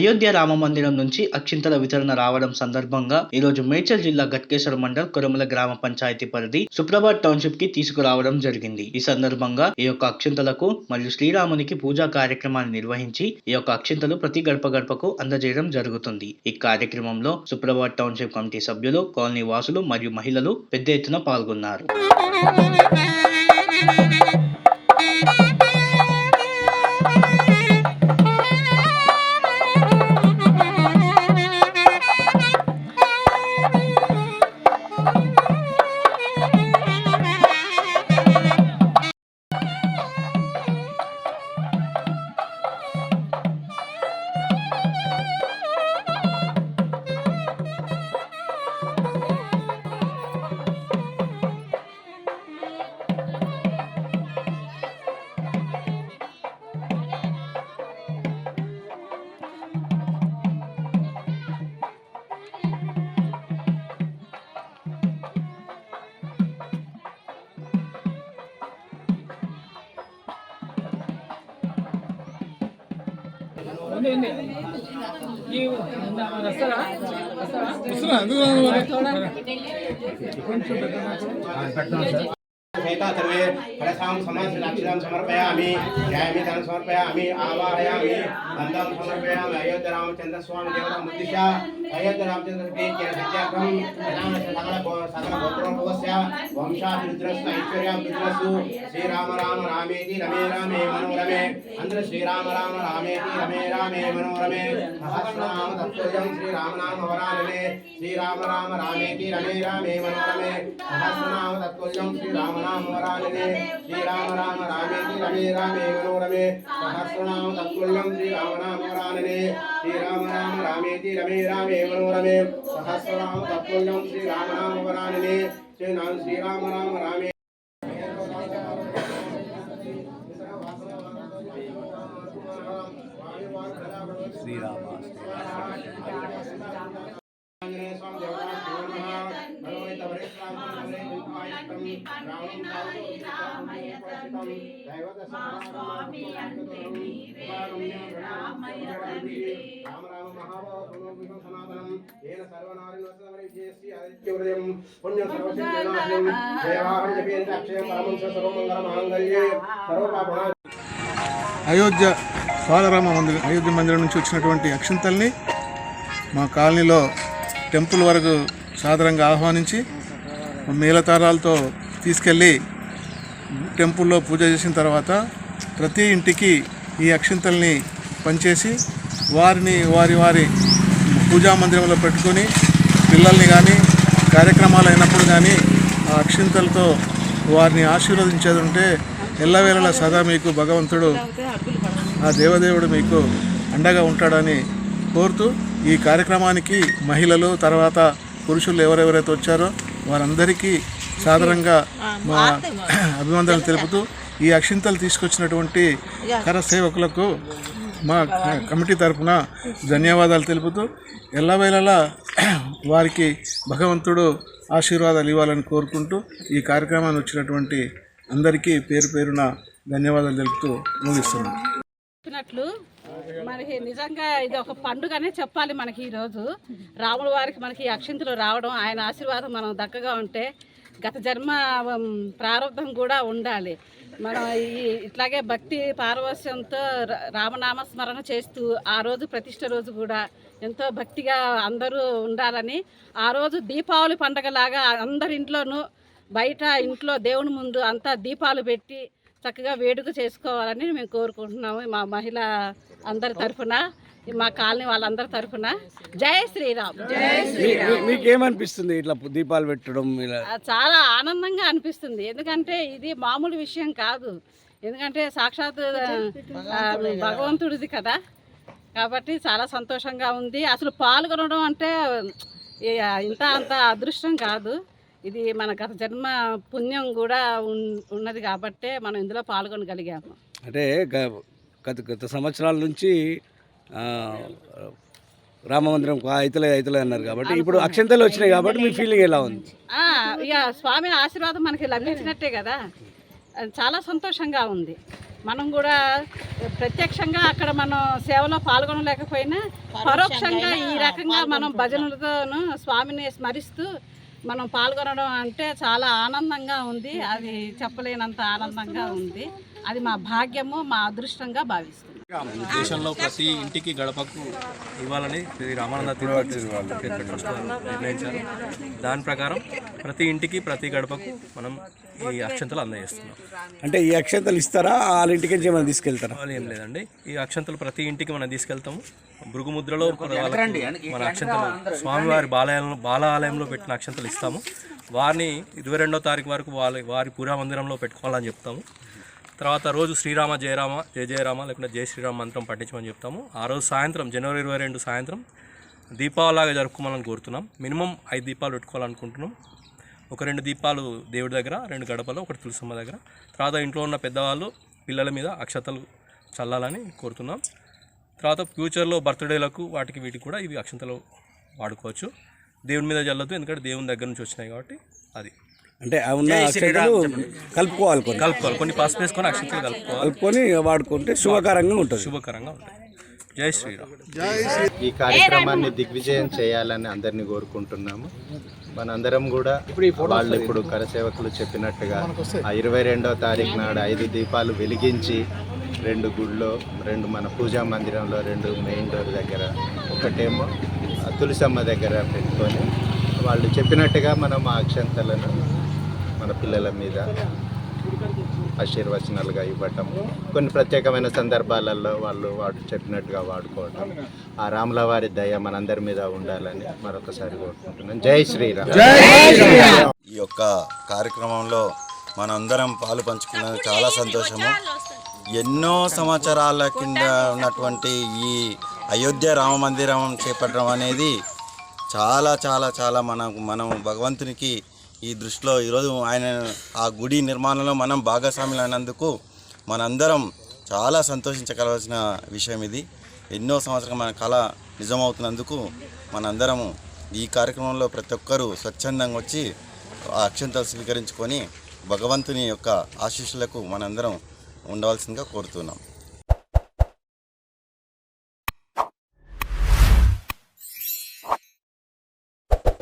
అయోధ్య రామ మందిరం నుంచి అక్షింతల వితరణ రావడం సందర్భంగా ఈ రోజు మేడ్చల్ జిల్లా గట్కేశ్వర మండల్ కొరమల గ్రామ పంచాయతీ పరిధి సుప్రభాత్ టౌన్షిప్కి తీసుకురావడం జరిగింది. ఈ సందర్భంగా ఈ యొక్క అక్షింతలకు మరియు శ్రీరామునికి పూజా కార్యక్రమాన్ని నిర్వహించి ఈ యొక్క అక్షింతలు ప్రతి గడప గడపకు అందజేయడం జరుగుతుంది. ఈ కార్యక్రమంలో సుప్రభాత్ టౌన్షిప్ కమిటీ సభ్యులు కాలనీ వాసులు మరియు మహిళలు పెద్ద ఎత్తున పాల్గొన్నారు. వస్తారా వస్తారా सहिता सर्वे फलसां समासनाक्षरं समर्पयामि ध्यायामि धनं समर्पयामि आवाहयामि बन्धं समर्पयामि अयोध्या रामचन्द्रस्वामी देवताम् उद्दिश्य अयोध्या रामचन्द्र के सत्यार्थं सकल सकल गोत्रोद्भवस्य वंशाभिरुद्रस्य ऐश्वर्यां रुद्रस्तु श्रीराम राम रामेति रमे रामे मनोरमे अन्द्र श्रीराम राम रामेति रमे रामे मनोरमे सहस्रनाम तत्पुरुषं श्रीराम नाम वरानने श्रीराम राम रामेति रमे रामे मनोरमे सहस्रनाम तत्पुरुषं श्रीराम రామ వరాలనే శ్రీరామ రామ రామేతి రమే రామే మనోరమే సహస్రనామ తత్తుల్యం శ్రీరామ రామ వరాలనే శ్రీరామ రామ రామేతి రమే రామే మనోరమే సహస్రనామ తత్తుల్యం శ్రీరామ రామ వరాలనే శ్రీరామ రామ రామే శ్రీరామ అయోధ్య బాలరామ మందిరం అయోధ్య మందిరం నుంచి వచ్చినటువంటి అక్షంతల్ని మా కాలనీలో టెంపుల్ వరకు సాదరంగా ఆహ్వానించి మేళతారాలతో తీసుకెళ్ళి టెంపుల్లో పూజ చేసిన తర్వాత ప్రతి ఇంటికి ఈ అక్షింతల్ని పంచేసి వారిని వారి వారి పూజా మందిరంలో పెట్టుకొని పిల్లల్ని కానీ కార్యక్రమాలు అయినప్పుడు కానీ ఆ అక్షింతలతో వారిని ఆశీర్వదించేది ఉంటే ఎల్లవేళలా సదా మీకు భగవంతుడు ఆ దేవదేవుడు మీకు అండగా ఉంటాడని కోరుతూ ఈ కార్యక్రమానికి మహిళలు తర్వాత పురుషులు ఎవరెవరైతే వచ్చారో వారందరికీ సాధారణంగా మా అభివందనలు తెలుపుతూ ఈ అక్షింతలు తీసుకొచ్చినటువంటి కర సేవకులకు మా కమిటీ తరఫున ధన్యవాదాలు తెలుపుతూ ఎల్లవేళలా వారికి భగవంతుడు ఆశీర్వాదాలు ఇవ్వాలని కోరుకుంటూ ఈ కార్యక్రమాన్ని వచ్చినటువంటి అందరికీ పేరు పేరున ధన్యవాదాలు తెలుపుతూ ముగిస్తున్నాను చెప్పినట్లు మనకి నిజంగా ఇది ఒక పండుగనే చెప్పాలి మనకి ఈరోజు రాముల వారికి మనకి అక్షింతలు రావడం ఆయన ఆశీర్వాదం మనం దక్కగా ఉంటే గత జన్మ ప్రారంభం కూడా ఉండాలి. మనం ఈ ఇట్లాగే భక్తి పారవశ్యంతో ర- రామనామ స్మరణ చేస్తూ ఆ రోజు ప్రతిష్ట రోజు కూడా ఎంతో భక్తిగా అందరూ ఉండాలని ఆ రోజు దీపావళి పండగలాగా అందరి ఇంట్లోనూ బయట ఇంట్లో దేవుని ముందు అంతా దీపాలు పెట్టి చక్కగా వేడుక చేసుకోవాలని మేము కోరుకుంటున్నాము మా మహిళ అందరి తరఫున. మా కాలనీ వాళ్ళందరి తరఫున జై శ్రీరామ్. మీకేమనిపిస్తుంది ఇట్లా దీపాలు పెట్టడం చాలా ఆనందంగా అనిపిస్తుంది. ఎందుకంటే ఇది మామూలు విషయం కాదు. ఎందుకంటే సాక్షాత్ భగవంతుడిది కదా. కాబట్టి చాలా సంతోషంగా ఉంది. అసలు పాల్గొనడం అంటే ఇంత అంత అదృష్టం కాదు. ఇది మన గత జన్మ పుణ్యం కూడా ఉన్- ఉన్నది కాబట్టే మనం ఇందులో పాల్గొనగలిగాము. అంటే గత గత సంవత్సరాల నుంచి ఆ, రామ మందిరం అయితలే అయితలే అన్నారు కాబట్టి ఇప్పుడు అక్షంతలు వచ్చినాయి కాబట్టి మీ ఫీలింగ్ ఎలా ఉంది? ఆ, ఇక స్వామి ఆశీర్వాదం మనకి లభించినట్టే కదా. అది చాలా సంతోషంగా ఉంది. మనం కూడా ప్రత్యక్షంగా అక్కడ మనం సేవలో పాల్గొనలేకపోయినా పరోక్షంగా ఈ రకంగా మనం భజనలతోనూ స్వామిని స్మరిస్తూ మనం పాల్గొనడం అంటే చాలా ఆనందంగా ఉంది. అది చెప్పలేనంత ఆనందంగా ఉంది. అది మా భాగ్యము మా అదృష్టంగా భావిస్తున్నాం దేశంలో ప్రతి ఇంటికి గడపకు ఇవ్వాలని శ్రీ రామానంద నిర్ణయించారు. దాని ప్రకారం ప్రతి ఇంటికి ప్రతి గడపకు మనం ఈ అక్షంతలు అందజేస్తున్నాం. అంటే ఈ అక్షంతలు ఇస్తారా? వాళ్ళ ఇంటికి నుంచి ఏమైనా తీసుకెళ్తారా? వాళ్ళు ఏం లేదండి. ఈ అక్షంతలు ప్రతి ఇంటికి మనం తీసుకెళ్తాము. భృగుముద్రలో వాళ్ళకు మన అక్షంతలు స్వామివారి బాలయంలో బాలాలయంలో పెట్టిన అక్షంతలు ఇస్తాము. వారిని ఇరవై రెండో తారీఖు వరకు వాళ్ళ వారి పూరా మందిరంలో పెట్టుకోవాలని చెప్తాము. తర్వాత రోజు శ్రీరామ జయరామ జయ జయరామ లేకుంటే జయ శ్రీరామ మంత్రం పఠించమని చెప్తాము. ఆ రోజు సాయంత్రం జనవరి ఇరవై రెండు సాయంత్రం దీపావళిలాగా జరుపుకోవాలని కోరుతున్నాం. మినిమం ఐదు దీపాలు పెట్టుకోవాలనుకుంటున్నాం. ఒక రెండు దీపాలు దేవుడి దగ్గర రెండు గడపలు ఒకటి తులసమ్మ దగ్గర. తర్వాత ఇంట్లో ఉన్న పెద్దవాళ్ళు పిల్లల మీద అక్షతలు చల్లాలని కోరుతున్నాం. తర్వాత ఫ్యూచర్లో బర్త్డేలకు వాటికి వీటికి కూడా ఇవి అక్షంతలు వాడుకోవచ్చు. దేవుని మీద చల్లదు ఎందుకంటే దేవుని దగ్గర నుంచి వచ్చినాయి కాబట్టి అది. అంటే ఆ ఉన్న అక్షంతలు కలుపుకోవాలి కొన్ని. కలుపుకోవాలి. కొన్ని పసుపు వేసుకొని అక్షంతలు కలుపుకోవాలి. కలుపుకొని వాడుకుంటే శుభకరంగా ఉంటుంది. శుభకరంగా ఉంటాయి జై శ్రీరామ్. ఈ కార్యక్రమాన్ని దిగ్విజయం చేయాలని అందరినీ కోరుకుంటున్నాము. మనందరం కూడా వాళ్ళు ఇప్పుడు కరసేవకులు చెప్పినట్టుగా ఆ ఇరవై రెండవ తారీఖు నాడు ఐదు దీపాలు వెలిగించి రెండు గుళ్ళో రెండు మన పూజా మందిరంలో రెండు మెయిన్ డోర్ దగ్గర ఒకటేమో ఆ తులసమ్మ దగ్గర పెట్టుకొని వాళ్ళు చెప్పినట్టుగా మనం ఆ అక్షంతలను మన పిల్లల మీద ఆశీర్వచనాలుగా ఇవ్వటం. కొన్ని ప్రత్యేకమైన సందర్భాలలో వాళ్ళు వాడు చెప్పినట్టుగా వాడుకోవటం. ఆ రాముల వారి దయ మనందరి మీద ఉండాలని మరొకసారి కోరుకుంటున్నాను జై శ్రీరామ్. ఈ యొక్క కార్యక్రమంలో మనందరం పాలు పంచుకున్నది చాలా సంతోషము. ఎన్నో సంవత్సరాల కింద ఉన్నటువంటి ఈ అయోధ్య రామ మందిరం చేపట్టడం అనేది చాలా చాలా చాలా మన మనం భగవంతునికి ఈ దృష్టిలో ఈరోజు ఆయన ఆ గుడి నిర్మాణంలో మనం భాగస్వాములు అయినందుకు మనందరం చాలా సంతోషించగలవలసిన విషయం ఇది. ఎన్నో సంవత్సరాలు మన కళ నిజమవుతున్నందుకు మనందరము ఈ కార్యక్రమంలో ప్రతి ఒక్కరూ స్వచ్ఛందంగా వచ్చి అక్షంతలు స్వీకరించుకొని భగవంతుని యొక్క ఆశీస్సులకు మనందరం ఉండవలసిందిగా కోరుతున్నాం.